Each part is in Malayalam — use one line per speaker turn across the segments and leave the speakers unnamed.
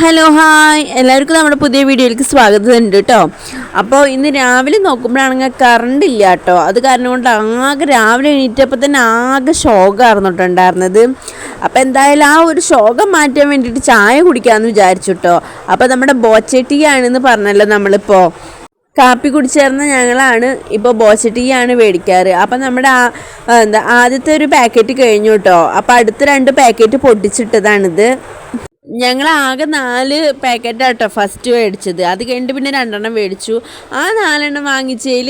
ഹലോ ഹായ് എല്ലാവർക്കും നമ്മുടെ പുതിയ വീഡിയോയിലേക്ക് സ്വാഗതം ഉണ്ട് കേട്ടോ. അപ്പോൾ ഇന്ന് രാവിലെ നോക്കുമ്പോഴാണെങ്കിൽ കറണ്ട് ഇല്ല കേട്ടോ. അത് കാരണം കൊണ്ട് ആകെ രാവിലെ എണീറ്റപ്പോൾ തന്നെ ആകെ ഷോക്കായിരുന്നു കേട്ടോ അപ്പോൾ എന്തായാലും ആ ഒരു ശോകം മാറ്റാൻ വേണ്ടിയിട്ട് ചായ കുടിക്കാമെന്ന് വിചാരിച്ചു കേട്ടോ. അപ്പോൾ നമ്മുടെ ബോച്ചട്ടിയാണെന്ന് പറഞ്ഞല്ലോ നമ്മളിപ്പോൾ. കാപ്പി കുടിച്ചേർന്ന ഞങ്ങളാണ് ഇപ്പോൾ ടീയാണ് മേടിക്കാറ്. അപ്പം നമ്മുടെ ആ, എന്താ ആദ്യത്തെ ഒരു പാക്കറ്റ് കഴിഞ്ഞു കേട്ടോ. അപ്പോൾ അടുത്ത രണ്ട് പാക്കറ്റ് പൊട്ടിച്ചിട്ടതാണിത്. ഞങ്ങൾ ആകെ നാല് പാക്കറ്റ് ആട്ടോ ഫസ്റ്റ് മേടിച്ചത്. അത് കഴിഞ്ഞിട്ട് പിന്നെ രണ്ടെണ്ണം മേടിച്ചു. ആ നാലെണ്ണം വാങ്ങിച്ചതിൽ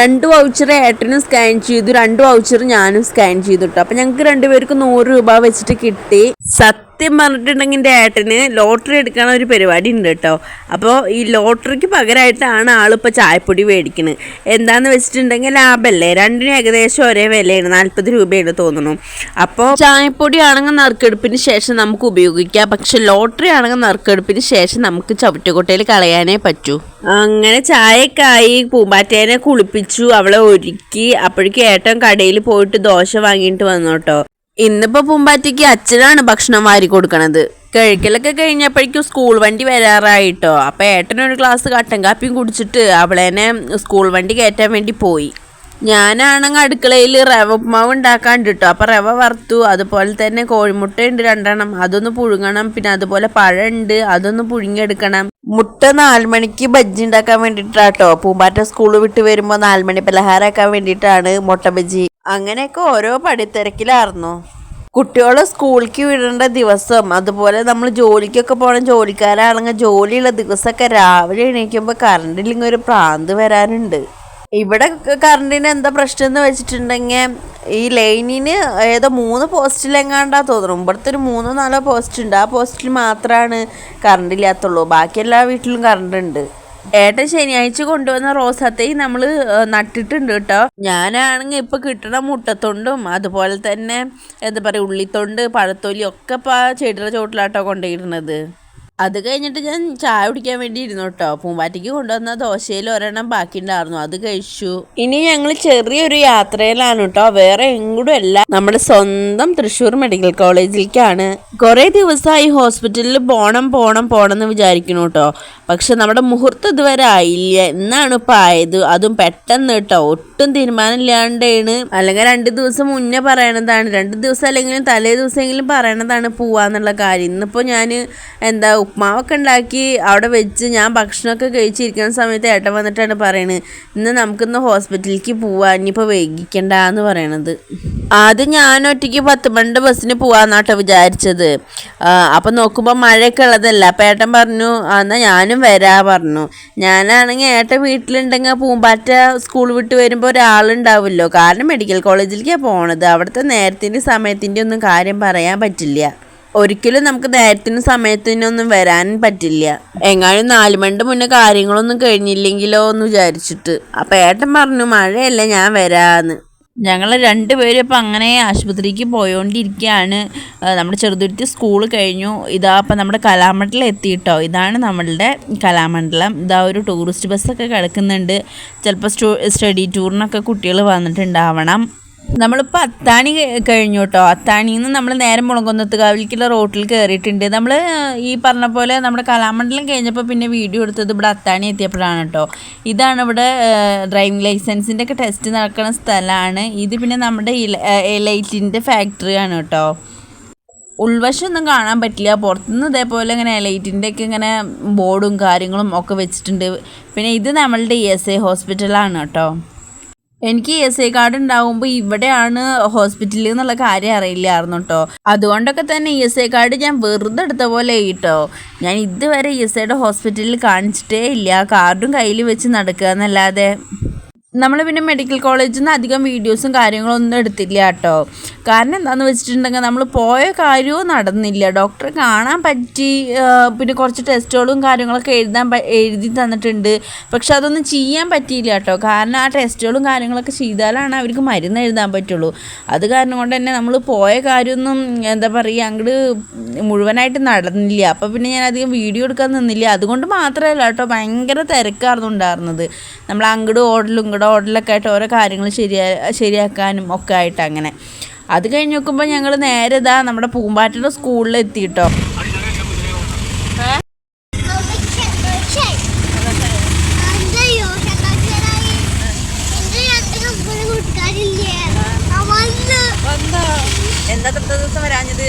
രണ്ട് വൗച്ചർ ഏട്ടനും സ്കാൻ ചെയ്തു. രണ്ട് വൗച്ചർ ഞാനും സ്കാൻ ചെയ്തു കേട്ടോ അപ്പം ഞങ്ങൾക്ക് രണ്ടുപേർക്ക് നൂറ് രൂപ വെച്ചിട്ട് കിട്ടി. സത്യം പറഞ്ഞിട്ടുണ്ടെങ്കിൽ എന്റെ ഏട്ടന് ലോട്ടറി എടുക്കണ ഒരു പരിപാടി ഉണ്ട് കേട്ടോ. അപ്പോൾ ഈ ലോട്ടറിക്ക് പകരമായിട്ടാണ് ആളിപ്പോൾ ചായപ്പൊടി മേടിക്കുന്നത് എന്താന്ന് വെച്ചിട്ടുണ്ടെങ്കിൽ ലാഭമല്ലേ രണ്ടിനും ഏകദേശം ഒരേ വിലയാണ്. നാൽപ്പത് രൂപയാണ് തോന്നുന്നു. അപ്പോൾ ചായപ്പൊടി ആണെങ്കിൽ നറുക്കെടുപ്പിന് ശേഷം നമുക്ക് ഉപയോഗിക്കാം. പക്ഷെ ലോട്ടറി ആണെങ്കിൽ നറുക്കെടുപ്പിന് ശേഷം നമുക്ക് ചവിട്ടുകൊട്ടയിൽ കളയാനേ പറ്റൂ. അങ്ങനെ ചായക്കായി പൂമ്പാറ്റേനെ കുളിപ്പിച്ചു അവളെ ഒരുക്കി. അപ്പോഴേക്കും ഏട്ടൻ കടയിൽ പോയിട്ട് ദോശ വാങ്ങിയിട്ട് വന്നു കേട്ടോ. ഇന്നിപ്പോ പൂമ്പാറ്റയ്ക്ക് അച്ഛനാണ് ഭക്ഷണം വാരി കൊടുക്കണത്. കഴിക്കലൊക്കെ കഴിഞ്ഞപ്പോഴേക്കും സ്കൂൾ വണ്ടി വരാറായിട്ടോ. അപ്പൊ ഏട്ടനൊരു ഗ്ലാസ് കട്ടൻ കാപ്പിയും കുടിച്ചിട്ട് അവളേനെ സ്കൂൾ വണ്ടി കയറ്റാൻ വേണ്ടി പോയി. ഞാനാണെങ്കിൽ അടുക്കളയിൽ റവ ഉപ്മാവ് ഉണ്ടാക്കാണ്ട് കേട്ടോ അപ്പം റവ വറുത്തു. അതുപോലെ തന്നെ കോഴിമുട്ട ഉണ്ട് രണ്ടെണ്ണം. അതൊന്ന് പുഴുങ്ങണം. പിന്നെ അതുപോലെ പഴമുണ്ട്. അതൊന്ന് പുഴുങ്ങിയെടുക്കണം. മുട്ട നാലുമണിക്ക് ബജ്ജി ഉണ്ടാക്കാൻ വേണ്ടിയിട്ടാട്ടോ പൂമ്പാറ്റ സ്കൂൾ വിട്ട് വരുമ്പോൾ നാലുമണി പലഹാരമാക്കാൻ വേണ്ടിയിട്ടാണ് മുട്ട ബജ്ജി. അങ്ങനെയൊക്കെ ഓരോ പടിത്തിരക്കിലായിരുന്നു. കുട്ടികളെ സ്കൂളിലേക്ക് വിടേണ്ട ദിവസം അതുപോലെ നമ്മൾ ജോലിക്കൊക്കെ പോകണം ജോലിക്കാരാണെങ്കിൽ ജോലിയുള്ള ദിവസമൊക്കെ രാവിലെ എണീക്കുമ്പോൾ കറണ്ടില്ലെങ്കിൽ ഒരു പ്രാന്ത് വരാനുണ്ട്. ഇവിടെ കറണ്ടിന് എന്താ പ്രശ്നം എന്ന് വെച്ചിട്ടുണ്ടെങ്കിൽ ഈ ലൈനിന് ഏതോ മൂന്ന് പോസ്റ്റിലെങ്ങാണ്ടാ തോന്നുന്നു. ഇവിടുത്തെ ഒരു മൂന്നോ നാലോ പോസ്റ്റ് ഉണ്ട്. ആ പോസ്റ്റിൽ മാത്രമാണ് കറണ്ട് ഇല്ലാത്തുള്ളൂ. ബാക്കി എല്ലാ വീട്ടിലും കറണ്ട് ഉണ്ട്. ഏട്ടൻ ശനിയാഴ്ച കൊണ്ടുവന്ന റോസാത്തേ നമ്മൾ നട്ടിട്ടുണ്ട് കേട്ടോ. ഞാനാണെങ്കിൽ ഇപ്പൊ കിട്ടണ മുട്ടത്തൊണ്ടും അതുപോലെ തന്നെ എന്താ പറയുക ഉള്ളിത്തൊണ്ട് പഴത്തൊലി ഒക്കെ ഇപ്പം ആ ചെടിയുടെ ചോട്ടിലാട്ടോ കൊണ്ടുപോയിരുന്നത് അത് കഴിഞ്ഞിട്ട് ഞാൻ ചായ കുടിക്കാൻ വേണ്ടി ഇരുന്നു കേട്ടോ. പൂമ്പാറ്റയ്ക്ക് കൊണ്ടുവന്ന ദോശയിൽ ഒരെണ്ണം ബാക്കി ഉണ്ടായിരുന്നു അത് കഴിച്ചു. ഇനി ഞങ്ങൾ ചെറിയൊരു യാത്രയിലാണ് കേട്ടോ. വേറെ എങ്ങോട്ടും അല്ല. നമ്മുടെ സ്വന്തം തൃശ്ശൂർ മെഡിക്കൽ കോളേജിലേക്കാണ്. കുറേ ദിവസമായി ഹോസ്പിറ്റലിൽ പോണം പോണം പോണം എന്ന് വിചാരിക്കുന്നു കേട്ടോ. പക്ഷെ നമ്മുടെ മുഹൂർത്തം ഇതുവരെ ആയില്ല. എന്നാണ് ഇപ്പം ആയത്? അതും പെട്ടെന്ന് കേട്ടോ. ഒട്ടും തീരുമാനമില്ലാണ്ടാണ്. അല്ലെങ്കിൽ രണ്ട് ദിവസം മുന്നേ പറയണതാണ്. രണ്ട് ദിവസം അല്ലെങ്കിലും തലേ ദിവസമെങ്കിലും പറയണതാണ് പോവാന്നുള്ള കാര്യം. ഇന്നിപ്പോൾ ഞാൻ എന്താ ഉപ്മാവൊക്കെ ഉണ്ടാക്കി അവിടെ വെച്ച് ഞാൻ ഭക്ഷണമൊക്കെ കഴിച്ചിരിക്കുന്ന സമയത്ത് ഏട്ടൻ വന്നിട്ടാണ് പറയണത്. ഇന്ന് നമുക്കിന്ന് ഹോസ്പിറ്റലിലേക്ക് പോവാം. ഇനിയിപ്പോൾ വൈകിക്കണ്ട എന്ന് പറയണത്. ആദ്യം ഞാൻ ഒറ്റയ്ക്ക് പത്ത് മണിയുടെ ബസ്സിന് പോവാന്നാട്ടോ വിചാരിച്ചത്. അപ്പം നോക്കുമ്പോൾ മഴയൊക്കെ ഉള്ളതല്ല? അപ്പം ഏട്ടൻ പറഞ്ഞു എന്നാൽ എന്നാ ഞാനും വരാ പറഞ്ഞു. ഞാനാണെങ്കിൽ ഏട്ടൻ വീട്ടിലുണ്ടെങ്കിൽ പൂമ്പാറ്റ സ്കൂൾ വിട്ട് വരുമ്പോൾ ഒരാളുണ്ടാവുമല്ലോ. കാരണം മെഡിക്കൽ കോളേജിലേക്കാണ് പോണത്. അവിടുത്തെ നേരത്തിന്റെ സമയത്തിന്റെ ഒന്നും കാര്യം പറയാൻ പറ്റില്ല. ഒരിക്കലും നമുക്ക് നേരത്തിനും സമയത്തിനൊന്നും വരാൻ പറ്റില്ല. എങ്ങാനും നാല് മണിന്റെ മുന്നേ കാര്യങ്ങളൊന്നും കഴിഞ്ഞില്ലെങ്കിലോ എന്ന് വിചാരിച്ചിട്ട്. അപ്പം ഏട്ടൻ പറഞ്ഞു മഴയല്ല ഞാൻ വരാന്ന്. ഞങ്ങൾ രണ്ടുപേരും ഇപ്പം അങ്ങനെ ആശുപത്രിക്ക് പോയോണ്ടിരിക്കുകയാണ് നമ്മുടെ ചെറുതുരുത്തി സ്കൂൾ കഴിഞ്ഞു. ഇതാ അപ്പം നമ്മുടെ കലാമണ്ഡലം എത്തിയിട്ടോ. ഇതാണ് നമ്മളുടെ കലാമണ്ഡലം. ഇതാ ഒരു ടൂറിസ്റ്റ് ബസ്സൊക്കെ കിടക്കുന്നുണ്ട്. ചിലപ്പോൾ സ്റ്റു സ്റ്റഡി ടൂറിനൊക്കെ കുട്ടികൾ വന്നിട്ടുണ്ടാവണം. നമ്മളിപ്പോൾ അത്താണി കഴി- കഴിഞ്ഞു കേട്ടോ അത്താണിയിൽ നിന്ന് നമ്മൾ നേരെ മുളങ്കുന്നത്ത് കാവിലേക്കുള്ള റോട്ടിൽ കയറിയിട്ടുണ്ട് നമ്മൾ ഈ പറഞ്ഞ പോലെ നമ്മുടെ കലാമണ്ഡലം കഴിഞ്ഞപ്പോൾ പിന്നെ വീഡിയോ എടുത്തത് ഇവിടെ അത്താണി എത്തിയപ്പോഴാണ് കേട്ടോ ഇതാണ് ഇവിടെ ഡ്രൈവിംഗ് ലൈസൻസിന്റെ ഒക്കെ ടെസ്റ്റ് നടക്കുന്ന സ്ഥലമാണ് ഇത് പിന്നെ നമ്മുടെ ലൈറ്റിന്റെ ഫാക്ടറിയാണ് കേട്ടോ ഉൾവശം ഒന്നും കാണാൻ പറ്റില്ല. പുറത്തുനിന്ന് ഇതേപോലെ ഇങ്ങനെ ലൈറ്റിന്റെ ഒക്കെ ഇങ്ങനെ ബോർഡും കാര്യങ്ങളും ഒക്കെ വെച്ചിട്ടുണ്ട്. പിന്നെ ഇത് നമ്മളുടെ ഇ എസ് ഐ ഹോസ്പിറ്റലാണ് കേട്ടോ എനിക്ക് എസ് ഐ കാർഡ് ഉണ്ടാകുമ്പോൾ ഇവിടെയാണ് ഹോസ്പിറ്റലിൽ എന്നുള്ള കാര്യം അറിയില്ലായിരുന്നു കേട്ടോ അതുകൊണ്ടൊക്കെ തന്നെ എസ് ഐ കാർഡ് ഞാൻ വെറുതെ എടുത്ത പോലെ കേട്ടോ ഞാൻ ഇതുവരെ എസ് ഐയുടെ ഹോസ്പിറ്റലിൽ കാണിച്ചിട്ടേ ഇല്ല. കാർഡും കയ്യിൽ വെച്ച് നടക്കുക എന്നല്ലാതെ നമ്മൾ പിന്നെ മെഡിക്കൽ കോളേജിൽ നിന്ന് അധികം വീഡിയോസും കാര്യങ്ങളും ഒന്നും എടുത്തില്ല കേട്ടോ കാരണം എന്താണെന്ന് വെച്ചിട്ടുണ്ടെങ്കിൽ നമ്മൾ പോയ കാര്യവും നടന്നില്ല. ഡോക്ടറെ കാണാൻ പറ്റി പിന്നെ കുറച്ച് ടെസ്റ്റുകളും കാര്യങ്ങളൊക്കെ എഴുതാൻ എഴുതി തന്നിട്ടുണ്ട്. പക്ഷെ അതൊന്നും ചെയ്യാൻ പറ്റിയില്ല കേട്ടോ കാരണം ആ ടെസ്റ്റുകളും കാര്യങ്ങളൊക്കെ ചെയ്താലാണ് അവർക്ക് മരുന്ന് എഴുതാൻ പറ്റുള്ളൂ. അത് കാരണം കൊണ്ട് തന്നെ നമ്മൾ പോയ കാര്യമൊന്നും എന്താ പറയുക അങ്ങോട്ട് മുഴുവനായിട്ട് നടന്നില്ല. അപ്പോൾ പിന്നെ ഞാൻ അധികം വീഡിയോ എടുക്കാൻ നിന്നില്ല. അതുകൊണ്ട് മാത്രമല്ല കേട്ടോ ഭയങ്കര തിരക്കായിരുന്നു ഉണ്ടായിരുന്നത്. നമ്മൾ അങ്ങോട്ട് ഓടലും അവരുടെ ഓർഡറിലൊക്കെ ആയിട്ട് ഓരോ കാര്യങ്ങൾ ശരിയാ ശരിയാക്കാനും ഒക്കെ ആയിട്ട് അങ്ങനെ. അത് കഴിഞ്ഞ് നോക്കുമ്പോൾ ഞങ്ങൾ നേരെ ഇതാ നമ്മുടെ പൂമ്പാറ്റയുടെ സ്കൂളിൽ എത്തിയിട്ടോ എന്താ ദിവസം വരാഞ്ഞത്?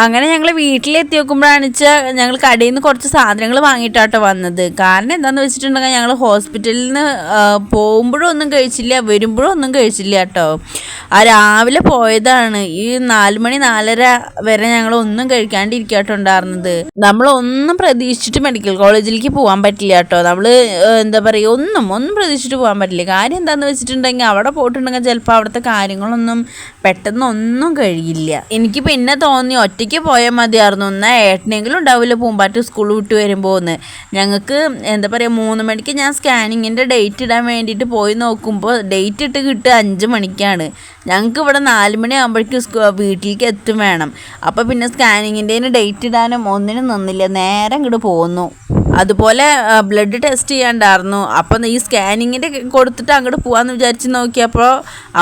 അങ്ങനെ ഞങ്ങൾ വീട്ടിലെത്തി നോക്കുമ്പോഴാണ് വെച്ചാൽ ഞങ്ങൾ കടയിൽ നിന്ന് കുറച്ച് സാധനങ്ങൾ വാങ്ങിയിട്ടാട്ടോ വന്നത്. കാരണം എന്താണെന്ന് വെച്ചിട്ടുണ്ടെങ്കിൽ ഞങ്ങൾ ഹോസ്പിറ്റലിൽ നിന്ന് പോകുമ്പോഴും ഒന്നും കഴിച്ചില്ല വരുമ്പോഴും ഒന്നും കഴിച്ചില്ല കേട്ടോ. ആ രാവിലെ പോയതാണ്. ഈ നാല് മണി നാലര വരെ ഞങ്ങൾ ഒന്നും കഴിക്കാണ്ടിരിക്കാട്ടോ ഉണ്ടായിരുന്നത് നമ്മളൊന്നും പ്രതീക്ഷിച്ചിട്ട് മെഡിക്കൽ കോളേജിലേക്ക് പോകാൻ പറ്റില്ല കേട്ടോ. നമ്മൾ എന്താ പറയുക ഒന്നും ഒന്നും പ്രതീക്ഷിച്ചിട്ട് പോകാൻ പറ്റില്ല. കാര്യം എന്താണെന്ന് വെച്ചിട്ടുണ്ടെങ്കിൽ അവിടെ പോയിട്ടുണ്ടെങ്കിൽ ചിലപ്പോൾ അവിടുത്തെ കാര്യങ്ങളൊന്നും പെട്ടെന്ന് ഒന്നും കഴിയില്ല. എനിക്ക് പിന്നെ തോന്നി ഒറ്റയ്ക്ക് പോയാൽ മതിയായിരുന്നു. എന്നാൽ ഏട്ടനെങ്കിലും ഉണ്ടാവില്ല പൂമ്പാറ്റ് സ്കൂൾ വിട്ട് വരുമ്പോൾ എന്ന് ഞങ്ങൾക്ക് എന്താ പറയുക മൂന്ന് മണിക്ക് ഞാൻ സ്കാനിങ്ങിന്റെ ഡേറ്റ് ഇടാൻ വേണ്ടിയിട്ട് പോയി നോക്കുമ്പോൾ ഡേറ്റ് ഇട്ട് കിട്ടുക അഞ്ച് മണിക്കാണ്. ഞങ്ങൾക്ക് ഇവിടെ നാല് മണി ആകുമ്പോഴേക്കും വീട്ടിലേക്ക് എത്തും വേണം. അപ്പോൾ പിന്നെ സ്കാനിങ്ങിന്റെ ഡേറ്റ് ഇടാനും ഒന്നിനും നിന്നില്ല. നേരെ ഇങ്ങോട്ട് പോന്നു. അതുപോലെ ബ്ലഡ് ടെസ്റ്റ് ചെയ്യാണ്ടായിരുന്നു. അപ്പം ഈ സ്കാനിങ്ങിന്റെ കൊടുത്തിട്ട് അങ്ങോട്ട് പോകാമെന്ന് വിചാരിച്ച് നോക്കിയപ്പോൾ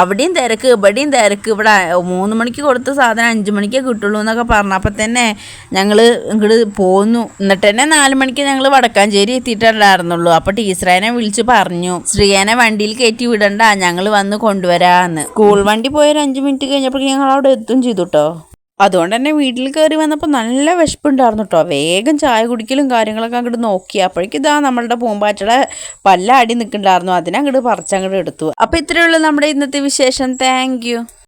അവിടെയും തിരക്ക് ഇവിടെയും തിരക്ക്. ഇവിടെ മൂന്ന് മണിക്ക് കൊടുത്ത സാധനം അഞ്ച് മണിക്കേ കിട്ടുള്ളൂ എന്നൊക്കെ പറഞ്ഞു. അപ്പം തന്നെ ഞങ്ങൾ ഇങ്ങോട്ട് പോന്നു. എന്നിട്ട് തന്നെ നാല് മണിക്ക് ഞങ്ങൾ വടക്കാഞ്ചേരി എത്തിയിട്ടുണ്ടായിരുന്നുള്ളൂ. അപ്പോൾ ടീച്ചറേനെ വിളിച്ച് പറഞ്ഞു ശ്രീയനെ വണ്ടിയിൽ കയറ്റി വിടണ്ട. ഞങ്ങൾ വന്ന് കൊണ്ടുവരാമെന്ന് സ്കൂൾ വണ്ടി പോയൊരു അഞ്ച് മിനിറ്റ് കഴിഞ്ഞപ്പോഴേക്കും ഞങ്ങൾ അവിടെ എത്തും ചെയ്തു കേട്ടോ അതുകൊണ്ട് തന്നെ വീട്ടിൽ കയറി വന്നപ്പോൾ നല്ല വിശപ്പുണ്ടായിരുന്നു കേട്ടോ വേഗം ചായ കുടിക്കലും കാര്യങ്ങളൊക്കെ അങ്ങോട്ട് നോക്കി. അപ്പോഴേക്കും ഇതാ നമ്മളുടെ പൂമ്പാറ്റയുടെ പല്ല അടി നിൽക്കുന്നുണ്ടായിരുന്നു അതിനങ്ങോട്ട് പറിച്ചങ്ങോട്ട് എടുത്തു. അപ്പോൾ ഉള്ളൂ നമ്മുടെ ഇന്നത്തെ വിശേഷം. താങ്ക്